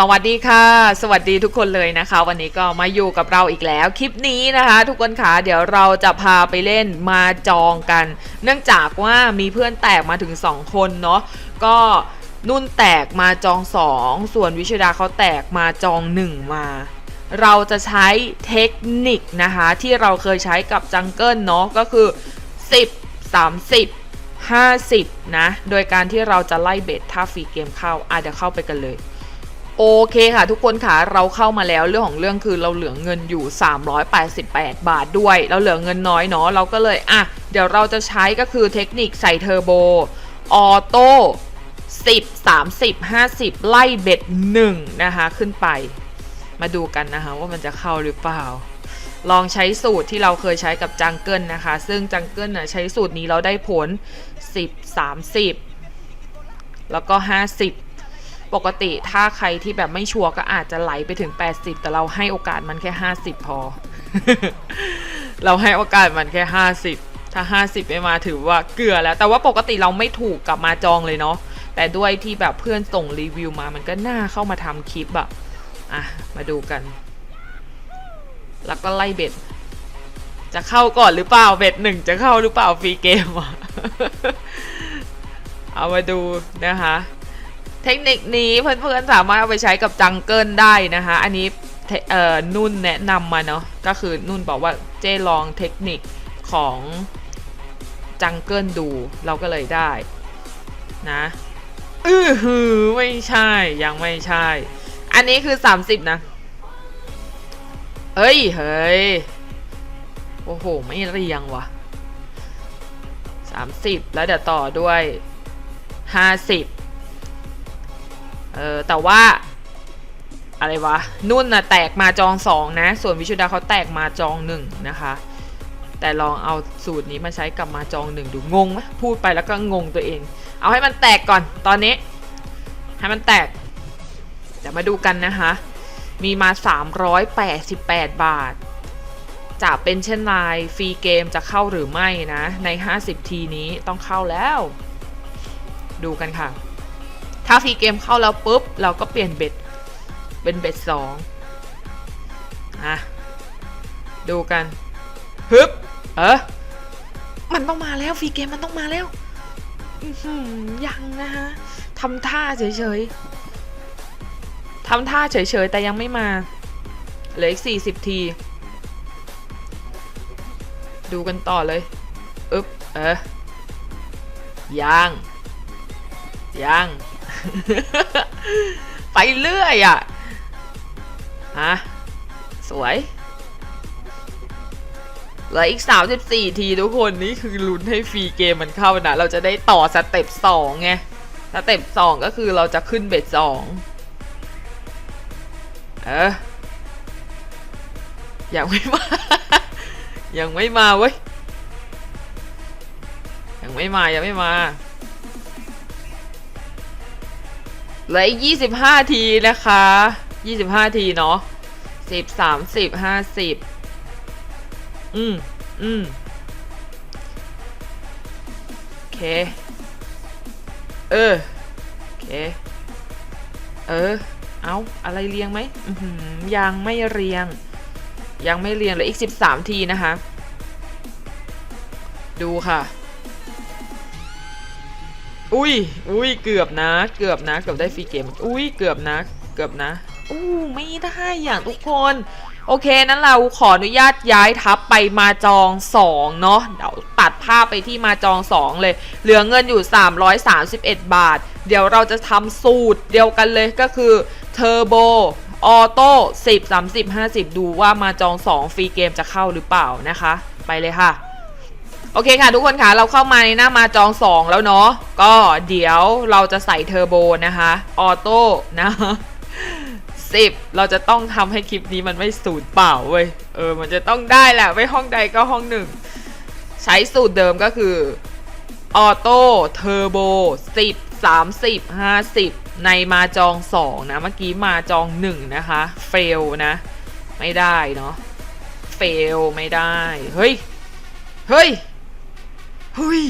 สวัสดีค่ะ สวัสดีทุกคนเลยนะคะ วันนี้ก็มาอยู่กับเราอีกแล้ว คลิปนี้นะคะ ทุกคนคะเดี๋ยวเราจะพาไปเล่นมาจองกัน เนื่องจากว่ามีเพื่อนแตกมาถึง 2 คนเนาะก็นุ่นแตกมาจอง 2 ส่วนวิชดาเขาแตกมาจอง 1 มา เราจะใช้เทคนิคนะคะ ที่เราเคยใช้กับจังเกิลเนาะก็คือ 10 30 50 นะ โดยการที่เราจะไล่เบ็ดถ้าฟรีเกมเข้าอะเดี๋ยวเข้าไปกันเลย โอเคค่ะทุกคนค่ะเราเข้ามาแล้วเรื่องของเรื่องคือเราเหลือเงินอยู่ 388 บาทด้วย เราเหลือเงินน้อยเนาะเราก็เลยอะเดี๋ยวเราจะใช้ก็คือเทคนิคใส่เทอร์โบออโต้10 30 50 ไล่เบ็ด1นะคะขึ้นไป มาดูกันนะคะว่ามันจะเข้าหรือเปล่า ลองใช้สูตรที่เราเคยใช้กับจังเกิลนะคะ ซึ่งจังเกิลน่ะใช้สูตรนี้เราได้ผล 10 30 แล้วก็ 50 ปกติถ้าใครที่แบบไม่ชัวร์ก็อาจจะไหลไปถึง 80 แต่เราให้โอกาสมันแค่ 50 พอ เราให้โอกาสมันแค่ 50 ถ้า 50 ไม่มาถือว่าเกลือแล้ว แต่ว่าปกติเราไม่ถูกกลับมาจองเลยเนาะแต่ด้วยที่แบบเพื่อนส่งรีวิวมามันก็น่าเข้ามาทำคลิปอะอะ มาดูกัน แล้วก็ไล่เบ็ด จะเข้าก่อนหรือเปล่าเบ็ดหนึ่งจะเข้าหรือเปล่าฟรีเกมอะเอามาดูนะคะ เทคนิคนี้เพื่อนๆสามารถเอาไปใช้กับจังเกิลได้นะคะ อันนี้เอ่อนุ่นแนะนำมาเนาะก็คือนุ่นบอกว่าเจ้ลองเทคนิคของจังเกิลดูเราก็เลยได้นะอือหือไม่ใช่ยังไม่ใช่ อันนี้คือ 30 นะเฮ้ยเฮ้ยโอ้โห ไม่เรียงว่ะ30 แล้วเดี๋ยวต่อด้วย 50 เออแต่ว่า อะไรวะ นุ่นนะแตกมาจองสองนะ ส่วนวิชุดาเขาแตกมาจองหนึ่งนะคะ แต่ลองเอาสูตรนี้มาใช้กับมาจองหนึ่งดูงงไหมพูดไปแล้วก็งงตัวเอง เอาให้มันแตกก่อนตอนนี้ ให้มันแตกเดี๋ยวมาดูกันนะคะ มีมา 388 บาทจะเป็นเช่นไรฟรีเกมจะเข้าหรือไม่นะ ใน 50 ทีนี้ต้องเข้าแล้ว ดูกันค่ะ ถ้าฟรีเกมเข้าแล้วปุ๊บ เราก็เปลี่ยนเบ็ด เป็นเบ็ดสองอะดูกันฮึบเออมันต้องมาแล้วฟรีเกมมันต้องมาแล้วยังนะฮะทำท่าเฉยๆทำท่าเฉยๆ แต่ยังไม่มา เหลืออีกสี่สิบที ดูกันต่อเลย อึ๊บ เออยังยัง ไปเรื่อยอะฮะสวยเหลืออีก 34 ทีทุกคนนี่คือลุ้นให้ฟรีเกมมันเข้านะ เราจะได้ต่อสเต็ป2ไงสเต็ป2ก็คือเราจะขึ้นเบ็ด2เออยังไม่มา ยังไม่มาเว้ย ยังไม่มา ยังไม่มา เหลืออีก 25 ทีนะคะ 25 ทีเนาะ10 30 50 อืม อืม โอเค เออ โอเค เออ เอาอะไรเรียงไหมยังไม่เรียง ยังไม่เรียงเหลืออีก 13 ทีนะคะ ดูค่ะ อุ้ย อุ้ย เกือบนะ เกือบนะ เกือบได้ฟรีเกม อุ้ย เกือบนะ เกือบนะ อู้ไม่ได้อย่างทุกคน โอเค นั้นเราขออนุญาตย้ายทับไปมาจอง 2 เนาะ เดี๋ยวตัดภาพไปที่มาจอง 2 เลย เหลือเงินอยู่ 331 บาท เดี๋ยวเราจะทำสูตรเดียวกันเลยก็คือเทอร์โบออโต้10 30 50 ดูว่ามาจอง 2 ฟรีเกมจะเข้าหรือเปล่านะคะ ไปเลยค่ะ โอเคค่ะทุกคนค่ะเราเข้ามาในหน้ามาจอง 2 แล้วเนาะก็เดี๋ยวเราจะใส่เทอร์โบนะคะออโต้นะสิบเราจะต้องทำให้คลิปนี้มันไม่สูญเปล่าเว้ยเออมันจะต้องได้แหละไม่ห้องใดก็ห้องหนึ่งใช้สูตรเดิมก็คือออโต้เทอร์โบสิบสามสิบห้าสิบในมาจอง2นะ เมื่อกี้มาจอง1นะคะเฟลนะ ไม่ได้เนาะเฟลไม่ได้ เฮ้ย เฮ้ย เฮ้ย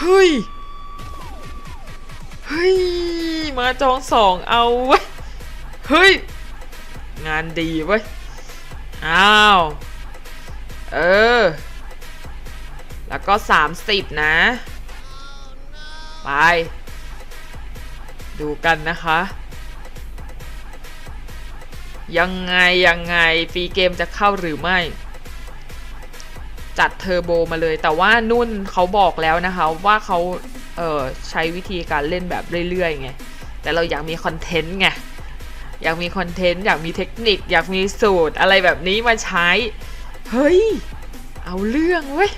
เฮ้ย เฮ้ย มาจองสองเอาเว้ย เฮ้ย งานดีเว้ย อ้าว เออ แล้วก็ 30 นะ ไป ดูกันนะคะ ยังไง ยังไงฟรีเกมจะเข้าหรือไม่ จัดเทอร์โบมาเลย แต่ว่านุ่นเขาบอกแล้วนะคะว่าเขาเใช้วิธีการเล่นแบบเรื่อยๆไง แต่เราอยากมีคอนเทนต์ไง อยากมีคอนเทนต์ อยากมีเทคนิค อยากมีสูตรอะไรแบบนี้มาใช้ เฮ้ย เอาเรื่องเว้ย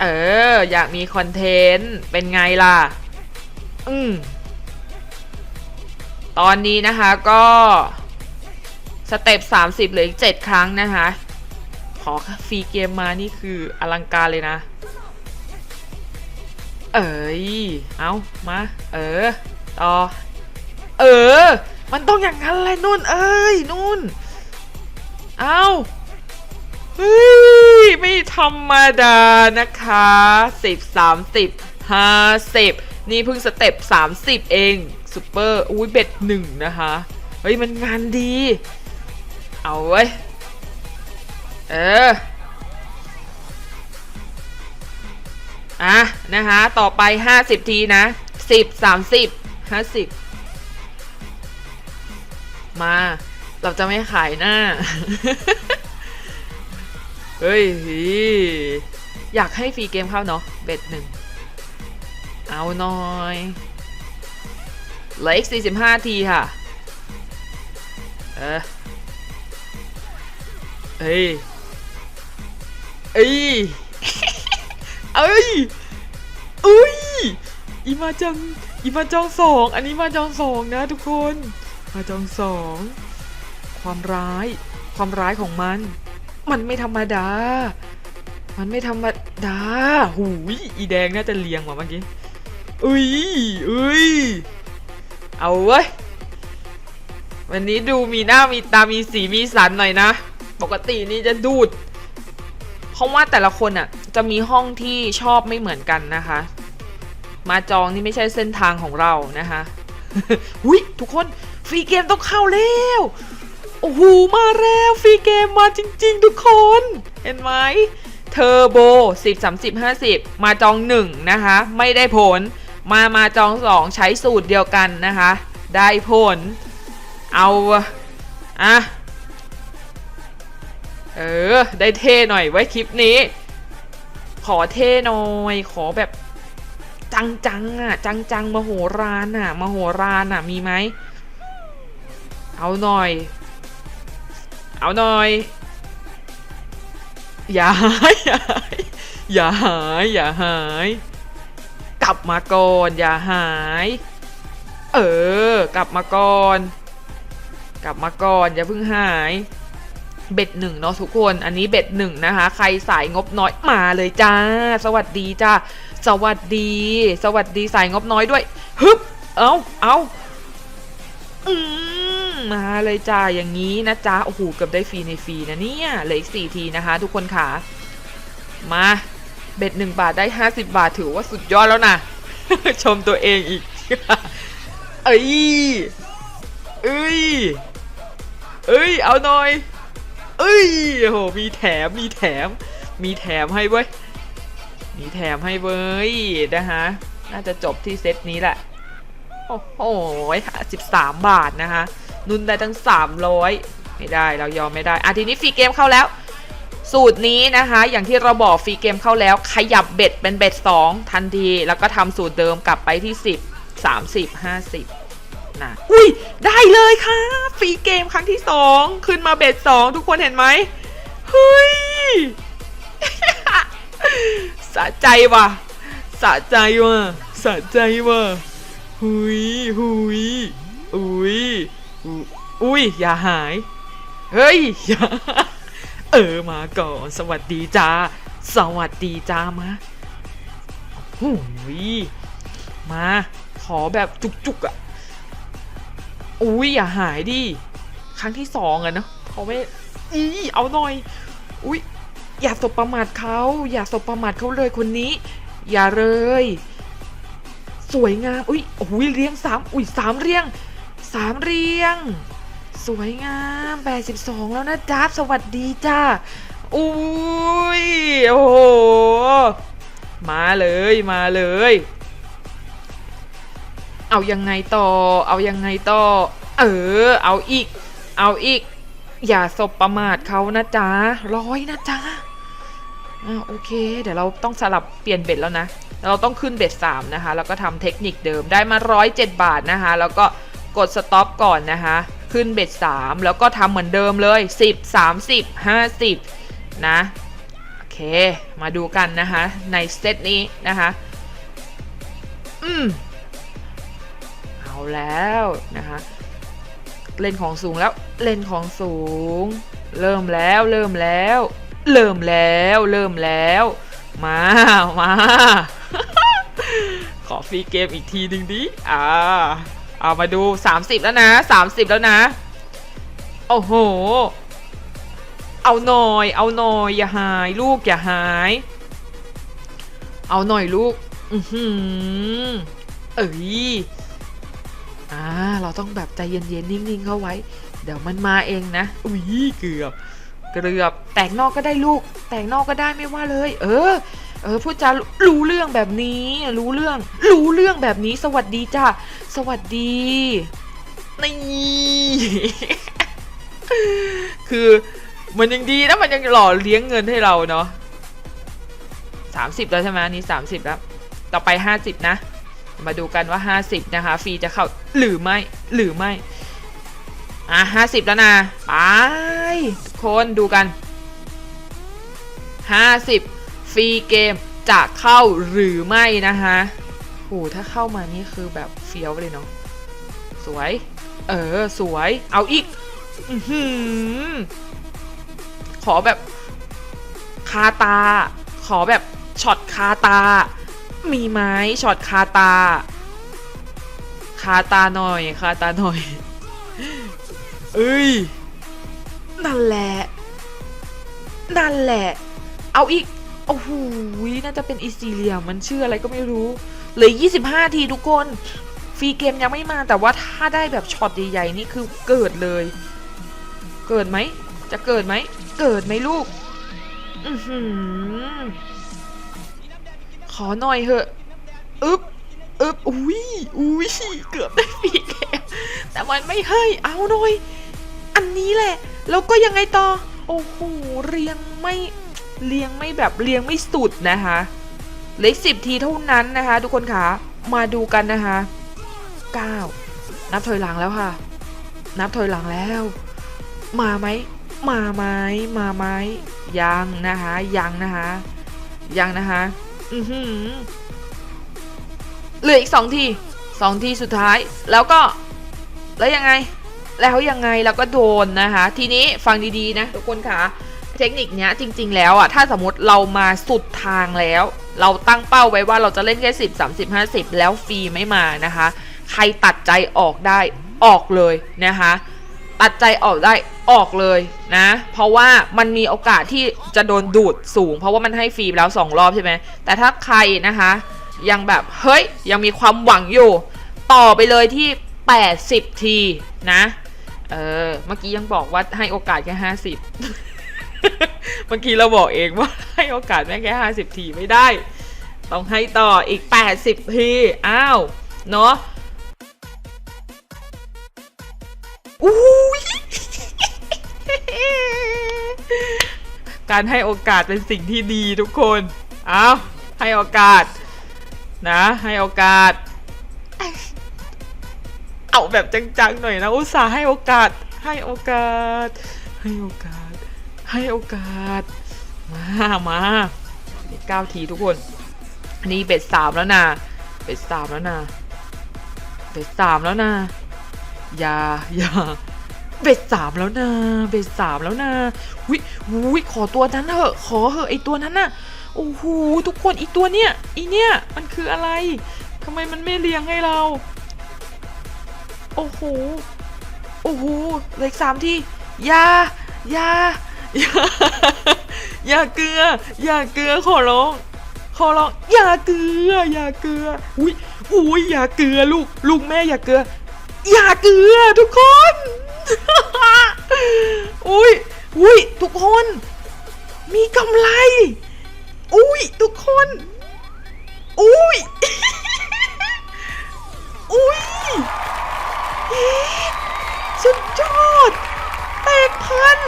เออ อยากมีคอนเทนต์ เป็นไงล่ะ อืมตอนนี้นะคะก็ สเต็ป30เหลืออีก 7 ครั้งนะคะ ขอฟรีเกมมานี่คืออลังการเลยนะ เอ้ยเอามา เออ ต่อ เออ มันต้องอย่างนั้นเลยนุ่น เอ้ยนุ่น เอาเฮ้ย ไม่ธรรมดานะคะสิบสามสิบห้าสิบนี่เพิ่งสเต็ปสามสิบเองซูเปอร์ อุ้ยเบ็ดหนึ่งนะคะ เฮ้ย มันงานดี เอาเว้ เออ อะ นะคะ ต่อไป50ทีนะ10 30 50มา เราจะไม่ขายหน้า เฮ้ย อยากให้ฟรีเกมเข้าเนาะเบ็ดหนึ่ง เอาหน่อยเหลืออีก45 ทีค่ะ เออเอ้ย เอ้ยเอ้ยเอ้ยอีมาจังอีมาจองสองอันนี้มาจองสองนะทุกคน มาจองสองความร้าย ความร้ายของมัน มันไม่ธรรมดา มันไม่ธรรมดาหูยอีแดงน่าจะเลียงว่ะเมื่อกี้อุ้ยอุ้ยเอาเว้ยวันนี้ดูมีหน้ามีตามีสีมีสันหน่อยนะ ปกตินี่จะดูด ราะว่าแต่ละคนอะจะมีห้องที่ชอบไม่เหมือนกันนะคะ มาจองนี่ไม่ใช่เส้นทางของเรานะคะหุยทุกคนฟรีเกมต้องเข้าแล้วโอ้โหมาแล้วฟรีเกมมาจริง ๆ ทุกคน เห็นไหมเทอร์โบ10 30 50 มาจอง 1 นะคะ ไม่ได้ผล มามาจอง 2 ใช้สูตรเดียวกันนะคะ ได้ผล เอาอะ ออ ได้เท่หน่อยไว้คลิปนี้ ขอเท่หน่อย ขอแบบ จังจังอะ จังจังมโหฬารอะมโหฬารอะ มีไหม เอาหน่อย เอาหน่อย อย่าหายอย่าหายอย่าหาย กลับมาก่อน อย่าหาย เออ กลับมาก่อน กลับมาก่อน อย่าเพิ่งหาย เบ็ดหนึ่งเนาะทุกคน อันนี้เบ็ดหนึ่งนะคะ ใครสายงบน้อยมาเลยจ้า สวัสดีจ้า สวัสดี สวัสดีสายงบน้อยด้วย ฮึบ เอาเอาอืมมาเลยจ้า อย่างนี้นะจ้า โอ้โห เกือบได้ฟรีในฟรีนะเนี่ยเหลืออีกสี่ทีนะคะ ทุกคนค่ะ มา เบ็ดหนึ่งบาทได้ห้าสิบาทถือว่าสุดยอดแล้วนะ ชมตัวเองอีก เอ้ย เอ้ย เอ้ย เอาหน่อย เอ้ยโหมีแถมมีแถม มีแถมให้เว้ยมีแถมให้เว้ยนะฮะน่าจะจบที่เซตนี้แหละโอ้โหสิบสามบาทนะคะ นุนได้ตั้งสามร้อยไม่ได้เรายอมไม่ได้อะทีนี้ฟรีเกมเข้าแล้ว สูตรนี้นะคะ อย่างที่เราบอกฟรีเกมเข้าแล้ว ขยับเบ็ดเป็นเบ็ด2ทันที แล้วก็ทำสูตรเดิมกลับไปที่10 30 50 นะ อุ้ย ได้เลยค่ะ ฟรีเกมครั้งที่2ขึ้นมาเบ็ด2ทุกคนเห็นไหมเฮ้ยสะใจว่ะสะใจว่ะสะใจว่ะหุยหุยอุ้ยอุอุ้ยอย่าหาย เฮ้ยอย่าเออมาก่อน สวัสดีจ้า สวัสดีจ้ามาหุยมา ขอแบบจุกๆอะ่ะ อุ้ยอย่าหายดิ ครั้งที่สองอะเนาะเขาไม่อีเอาหน่อย อุ้ยอย่าสบประมาทเขาอย่าสบประมาทเขาเลยคนนี้ อย่าเลย สวยงามอุ้ยโอ้ยเรียงสามอุ้ยสามเรียงสามเรียง สวยงาม82แล้วนะจ๊าบสวัสดีจ้าอุ้ยโอ้โหมาเลยมาเลย เอายังไงต่อ เอายังไงต่อ เออ เอาอีก เอาอีก อย่าสบประมาทเขานะจ๊ะร้อยนะจ๊ะอ่าโอเค เดี๋ยวเราต้องสลับเปลี่ยนเบ็ดแล้วนะ เราต้องขึ้นเบ็ด3นะคะ แล้วก็ทำเทคนิคเดิมได้มา 107 บาทนะคะ แล้วก็กดสต็อปก่อนนะคะ ขึ้นเบ็ด3แล้วก็ทำเหมือนเดิมเลย 10 30 50 นะ โอเค มาดูกันนะคะ ในเซตนี้นะคะ อืม แล้วนะคะเล่นของสูงแล้วเล่นของสูง เริ่มแล้วเริ่มแล้ว เริ่มแล้วเริ่มแล้ว มามาขอฟรีเกมอีกทีหนึ่งดิอ่าเอามาดู 30 แล้วนะ 30 แล้วนะ โอ้โห เอาหน่อย เอาหน่อย อย่าหายลูกอย่าหาย เอาหน่อยลูก อือหือเอ้ย อ่าเราต้องแบบใจเย็นๆนิ่งๆเข้าไว้ เดี๋ยวมันมาเองนะอุ้ยเกือบเกือบ แต่งนอกก็ได้ลูก แต่งนอกก็ได้ไม่ว่าเลย เออ เออพูดจารู้เรื่องแบบนี้ รู้เรื่อง รู้เรื่องแบบนี้ สวัสดีจ้าสวัสดีนี่คือมันยังดีนะมันยังหล่อเลี้ยงเงินให้เราเนาะสามสิบแล้วใช่ไหมนนี่สามสิบแล้ว ต่อไปห้าสิบนะ มาดูกันว่า 50 นะคะฟรีจะเข้าหรือไม่หรือไม่ อะ50 แล้วนะไปทุกคนดูกัน 50 ฟรีเกมจะเข้าหรือไม่นะคะโอ้ถ้าเข้ามานี่คือแบบเฟี้ยวเลยเนาะสวย เออ สวย เอาอีกอขอแบบคาตา ขอแบบช็อตคาตา มีไหมช็อตคาตา คาตาหน่อย คาตาหน่อย เอ้ย นั่นแหละ นั่นแหละ เอาอีก โอ้โห น่าจะเป็นอีซีเรียมมันชื่ออะไรก็ไม่รู้ เหลือ 25 ทีทุกคน ฟรีเกมยังไม่มาแต่ว่าถ้าได้แบบช็อตใหญ่ๆนี่คือเกิดเลย เกิดไหม จะเกิดไหม เกิดไหมลูก อือหือ ขอหน่อยเหอะอึบอึบอุ้ยอุ้ยเกือบได้ฟรีแกมแต่มันไม่ให้ยเอาหน่อย อันนี้แหละ แล้วก็ยังไงต่อ โอ้โหเรียงไม่เรียงไม่แบบเรียงไม่สุดนะคะเหลือสิบทีเท่านั้นนะคะ ทุกคนคะมาดูกันนะคะเก้านับถอยหลังแล้วค่ะ นับถอยหลังแล้ว มาไหมมาไหมมาไหมยังนะคะยังนะคะยังนะคะ อือหือเหลืออีกสองทีสองทีสุดท้าย แล้วก็ แล้วยังไง แล้วยังไงแล้วก็โดนนะคะ ทีนี้ฟังดีๆนะทุกคนคะเทคนิคเนี้ยจริง ๆ แล้วอะ ถ้าสมมติเรามาสุดทางแล้ว เราตั้งเป้าไว้ว่าเราจะเล่นแค่10 30 50แล้วฟรีไม่มานะคะ ใครตัดใจออกได้ออกเลยนะคะ ตัดใจออกได้ออกเลยนะ เพราะว่ามันมีโอกาสที่จะโดนดูดสูง เพราะว่ามันให้ฟรีแล้ว 2 รอบใช่ไหมแต่ถ้าใครนะคะ ยังแบบเฮ้ยยังมีความหวังอยู่ ต่อไปเลยที่ 80 ทีนะเออเมื่อกี้ยังบอกว่าให้โอกาสแค่50 เมื่อกี้เราบอกเองว่าให้โอกาสแม่แค่50 ทีไม่ได้ ต้องให้ต่ออีก 80 ทีอ้าวเนาะอุ้ การให้โอกาสเป็นสิ่งที่ดีทุกคน เอาให้โอกาส นะ ให้โอกาส เอาแบบจังๆหน่อยนะ อุตส่าห์ให้โอกาส ให้โอกาส ให้โอกาส ให้โอกาส มา มาเก้าทีทุกคน อันนี้เบ็ดสามแล้วนะ เบ็ดสามแล้วนะ เบ็ดสามแล้วนะ อย่า อย่า เบ็ดสามแล้วนะเบ็ดสามแล้วนะวิวิขอตัวนั้นเถอะ ขอเหอะไอตัวนั้นน่ะโอ้โหทุกคนอีตัวเนี้ยอีเนี้ยมันคืออะไรทำไมมันไม่เลี้ยงให้เรา โอ้โหโอ้โหเหลืออีกสามทีอย่ายายาอย่าเกลือ อย่าเกลือขอร้องขอร้องอย่าเกลือ อย่าเกลืออุ้ยอุ้ยอย่าเกลือลูกลูกแม่อย่าเกลือ อย่าเกลือทุกคน อุ้ยอุ้ยทุกคน มีกำไร อุ้ยทุกคน อุ้ยอุ้ยสุดยอดแตกพัน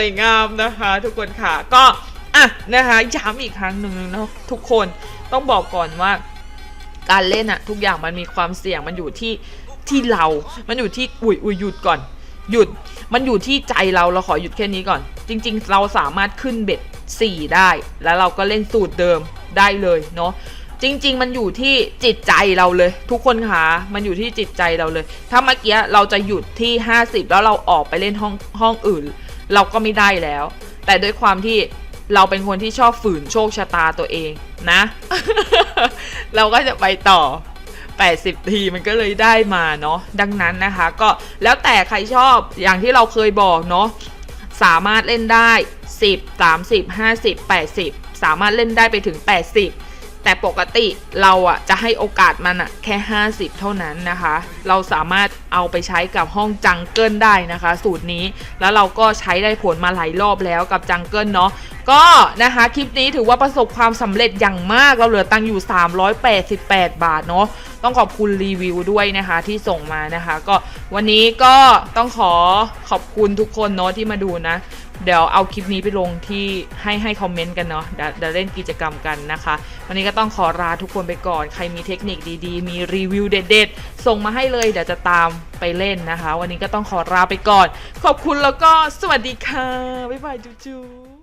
วยงามนะคะ ทุกคนค่ะก็อะนะคะย้ำอีกครั้งหนึ่งเนาะทุกคนต้องบอกก่อนว่าการเล่นอะทุกอย่างมันมีความเสี่ยงมันอยู่ที่ที่เรา มันอยู่ที่อุ้ยอุ้ยหยุดก่อน หยุดมันอยู่ที่ใจเราเราขอหยุดแค่นี้ก่อน จริง ๆ เราสามารถขึ้นเบ็ด4 ได้ แล้วเราก็เล่นสูตรเดิมได้เลยเนาะจริง ๆ มันอยู่ที่จิตใจเราเลย ทุกคนคะมันอยู่ที่จิตใจเราเลย ถ้าเมื่อกี้เราจะหยุดที่ 50 แล้วเราออกไปเล่นห้องห้องอื่น เราก็ไม่ได้แล้ว แต่ด้วยความที่เราเป็นคนที่ชอบฝืนโชคชะตาตัวเองนะ เราก็จะไปต่อ 80 ทีมันก็เลยได้มาเนาะดังนั้นนะคะ ก็แล้วแต่ใครชอบอย่างที่เราเคยบอกเนาะสามารถเล่นได้ 10 30 50 80 สามารถเล่นได้ไปถึง 80 แต่ปกติเราอะจะให้โอกาสมันอะแค่ 50 เท่านั้นนะคะ เราสามารถเอาไปใช้กับห้องจังเกิลได้นะคะ สูตรนี้แล้วเราก็ใช้ได้ผลมาหลายรอบแล้วกับจังเกิลเนาะก็นะคะคลิปนี้ถือว่าประสบความสำเร็จอย่างมากเราเหลือตังอยู่ 388 บาทเนาะต้องขอบคุณรีวิวด้วยนะคะที่ส่งมานะคะ ก็วันนี้ก็ต้องขอขอบคุณทุกคนเนาะที่มาดูนะ เดี๋ยวเอาคลิปนี้ไปลงที่ให้ให้คอมเมนต์กันเนาะเดี๋ยวเล่นกิจกรรมกันนะคะ วันนี้ก็ต้องขอลาทุกคนไปก่อน ใครมีเทคนิคดีๆ มีรีวิวเด็ดๆ ส่งมาให้เลยเดี๋ยวจะตามไปเล่นนะคะ วันนี้ก็ต้องขอลาไปก่อน ขอบคุณแล้วก็สวัสดีค่ะ บ๊ายบายจูจู